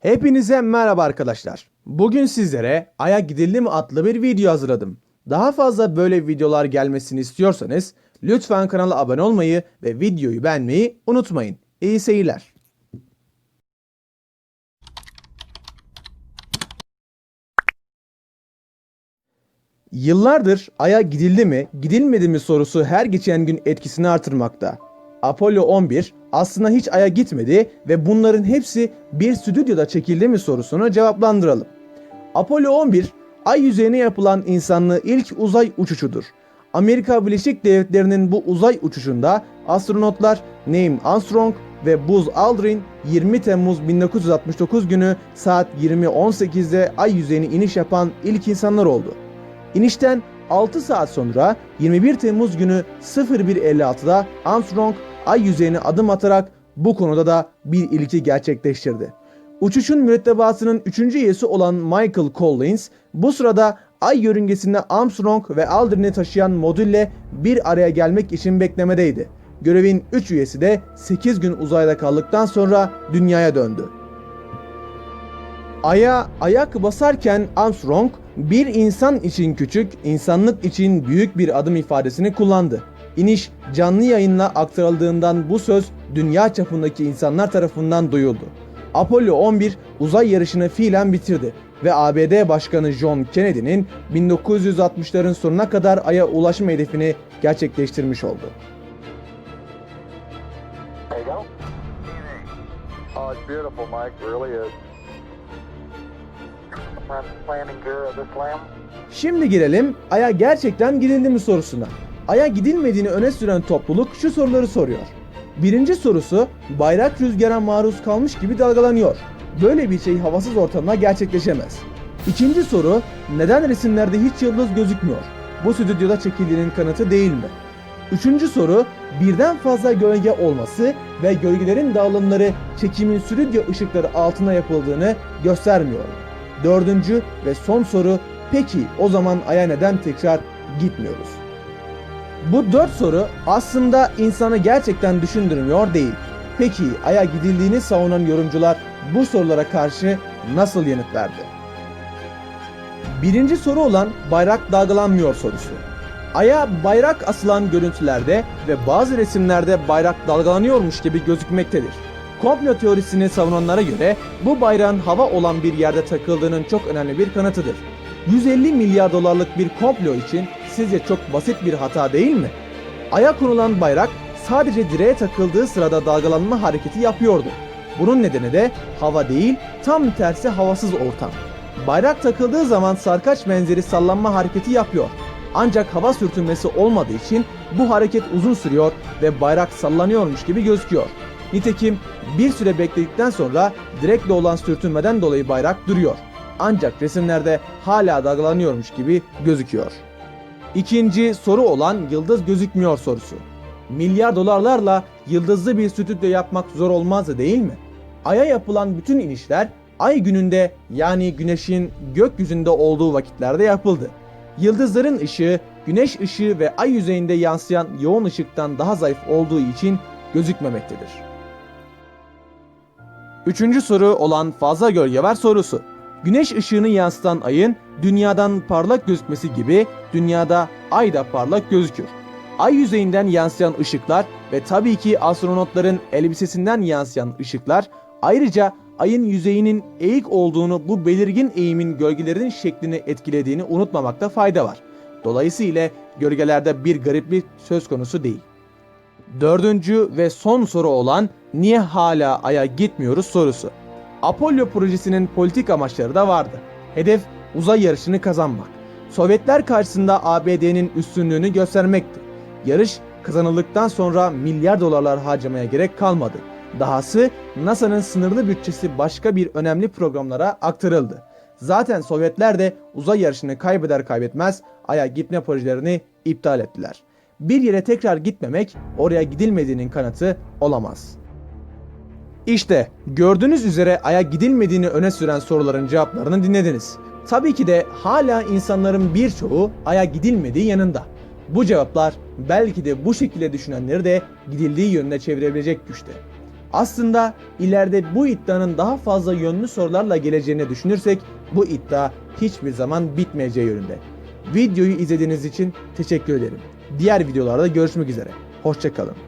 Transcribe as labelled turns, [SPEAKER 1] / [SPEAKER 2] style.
[SPEAKER 1] Hepinize merhaba arkadaşlar. Bugün sizlere Ay'a gidildi mi adlı bir video hazırladım. Daha fazla böyle videolar gelmesini istiyorsanız lütfen kanala abone olmayı ve videoyu beğenmeyi unutmayın. İyi seyirler. Yıllardır Ay'a gidildi mi, gidilmedi mi sorusu her geçen gün etkisini artırmakta. Apollo 11 aslında hiç Ay'a gitmedi ve bunların hepsi bir stüdyoda çekildi mi sorusunu cevaplandıralım. Apollo 11, Ay yüzeyine yapılan insanlı ilk uzay uçuşudur. Amerika Birleşik Devletleri'nin bu uzay uçuşunda astronotlar Neil Armstrong ve Buzz Aldrin 20 Temmuz 1969 günü saat 20.18'de Ay yüzeyine iniş yapan ilk insanlar oldu. İnişten 6 saat sonra 21 Temmuz günü 01.56'da Armstrong ay yüzeyine adım atarak bu konuda da bir ilki gerçekleştirdi. Uçuşun mürettebatının 3. üyesi olan Michael Collins bu sırada ay yörüngesinde Armstrong ve Aldrin'i taşıyan modülle bir araya gelmek için beklemedeydi. Görevin 3 üyesi de 8 gün uzayda kaldıktan sonra dünyaya döndü. Ay'a ayak basarken Armstrong bir insan için küçük, insanlık için büyük bir adım ifadesini kullandı. İniş canlı yayınla aktarıldığından bu söz dünya çapındaki insanlar tarafından duyuldu. Apollo 11 uzay yarışını fiilen bitirdi ve ABD Başkanı John Kennedy'nin 1960'ların sonuna kadar Ay'a ulaşma hedefini gerçekleştirmiş oldu. Şimdi gelelim Ay'a gerçekten gidildi mi sorusuna. Ay'a gidilmediğini öne süren topluluk şu soruları soruyor. Birinci sorusu bayrak rüzgara maruz kalmış gibi dalgalanıyor. Böyle bir şey havasız ortamda gerçekleşemez. İkinci soru neden resimlerde hiç yıldız gözükmüyor? Bu stüdyoda çekildiğinin kanıtı değil mi? Üçüncü soru birden fazla gölge olması ve gölgelerin dağılımları çekimin stüdyo ışıkları altına yapıldığını göstermiyor. Dördüncü ve son soru peki o zaman Ay'a neden tekrar gitmiyoruz? Bu dört soru aslında insanı gerçekten düşündürmüyor değil. Peki Ay'a gidildiğini savunan yorumcular bu sorulara karşı nasıl yanıt verdi? Birinci soru olan bayrak dalgalanmıyor sorusu. Ay'a bayrak asılan görüntülerde ve bazı resimlerde bayrak dalgalanıyormuş gibi gözükmektedir. Komplo teorisini savunanlara göre bu bayrağın hava olan bir yerde takıldığının çok önemli bir kanıtıdır. 150 milyar dolarlık bir komplo için sizce çok basit bir hata değil mi? Ay'a konulan bayrak sadece direğe takıldığı sırada dalgalanma hareketi yapıyordu. Bunun nedeni de hava değil, tam tersi havasız ortam. Bayrak takıldığı zaman sarkaç benzeri sallanma hareketi yapıyor. Ancak hava sürtünmesi olmadığı için bu hareket uzun sürüyor ve bayrak sallanıyormuş gibi gözüküyor. Nitekim bir süre bekledikten sonra direkle olan sürtünmeden dolayı bayrak duruyor. Ancak resimlerde hala dalgalanıyormuş gibi gözüküyor. İkinci soru olan yıldız gözükmüyor sorusu. Milyar dolarlarla yıldızlı bir stüdyo yapmak zor olmazdı değil mi? Ay'a yapılan bütün inişler ay gününde yani güneşin gökyüzünde olduğu vakitlerde yapıldı. Yıldızların ışığı güneş ışığı ve ay yüzeyinde yansıyan yoğun ışıktan daha zayıf olduğu için gözükmemektedir. Üçüncü soru olan fazla gölge var sorusu. Güneş ışığını yansıtan ayın dünyadan parlak gözükmesi gibi dünyada ay da parlak gözükür. Ay yüzeyinden yansıyan ışıklar ve tabii ki astronotların elbisesinden yansıyan ışıklar ayrıca ayın yüzeyinin eğik olduğunu bu belirgin eğimin gölgelerin şeklini etkilediğini unutmamakta fayda var. Dolayısıyla gölgelerde bir gariplik söz konusu değil. Dördüncü ve son soru olan niye hala Ay'a gitmiyoruz sorusu. Apollo projesinin politik amaçları da vardı. Hedef uzay yarışını kazanmak. Sovyetler karşısında ABD'nin üstünlüğünü göstermekti. Yarış kazanıldıktan sonra milyar dolarlar harcamaya gerek kalmadı. Dahası NASA'nın sınırlı bütçesi başka bir önemli programlara aktarıldı. Zaten Sovyetler de uzay yarışını kaybeder kaybetmez Ay'a gitme projelerini iptal ettiler. Bir yere tekrar gitmemek oraya gidilmediğinin kanıtı olamaz. İşte gördüğünüz üzere Ay'a gidilmediğini öne süren soruların cevaplarını dinlediniz. Tabii ki de hala insanların birçoğu Ay'a gidilmediği yanında. Bu cevaplar belki de bu şekilde düşünenleri de gidildiği yönüne çevirebilecek güçte. Aslında ileride bu iddianın daha fazla yönlü sorularla geleceğini düşünürsek bu iddia hiçbir zaman bitmeyeceği yönünde. Videoyu izlediğiniz için teşekkür ederim. Diğer videolarda görüşmek üzere. Hoşçakalın.